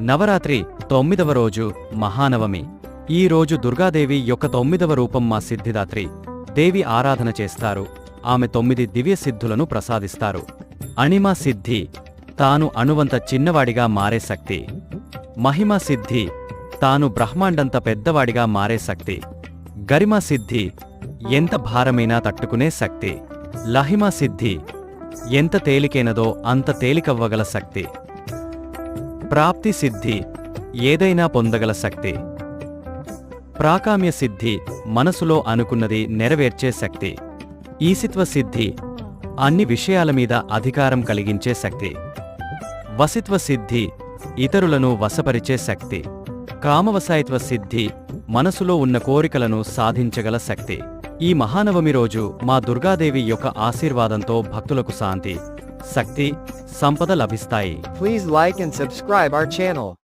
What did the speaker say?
నవరాత్రి తొమ్మిదవ రోజు మహానవమి. ఈ రోజు దుర్గాదేవి యొక్క తొమ్మిదవ రూపం మా సిద్ధిదాత్రి. దేవి ఆరాధన చేస్తారు. ఆమె తొమ్మిది దివ్య సిద్ధులను ప్రసాదిస్తారు. అణిమ సిద్ధి. తాను అణువంత చిన్నవాడిగా మారే శక్తి. మహిమ సిద్ధి. తాను బ్రహ్మాండంత పెద్దవాడిగా మారే శక్తి. గరిమ సిద్ధి. ఎంత భారమైనా తట్టుకునే శక్తి. లహిమ సిద్ధి. ఎంత తేలికైనదో అంత తేలికవ్వగల శక్తి. ప్రాప్తి సిద్ధి ఏదైనా పొందగల శక్తి. ప్రాకామ్య సిద్ధి మనసులో అనుకున్నది నెరవేర్చే శక్తి. ఈసిత్వ సిద్ధి అన్ని విషయాల మీద అధికారం కలిగించే శక్తి. వసిత్వ సిద్ధి ఇతరులను వశపరిచే శక్తి. కామవసాయిత్వ సిద్ధి మనసులో ఉన్న కోరికలను సాధించగల శక్తి. ఈ మహానవమి రోజు మా దుర్గాదేవి యొక్క ఆశీర్వాదంతో భక్తులకు శాంతి శక్తి సంపద లభిస్తాయి Please like and subscribe our channel.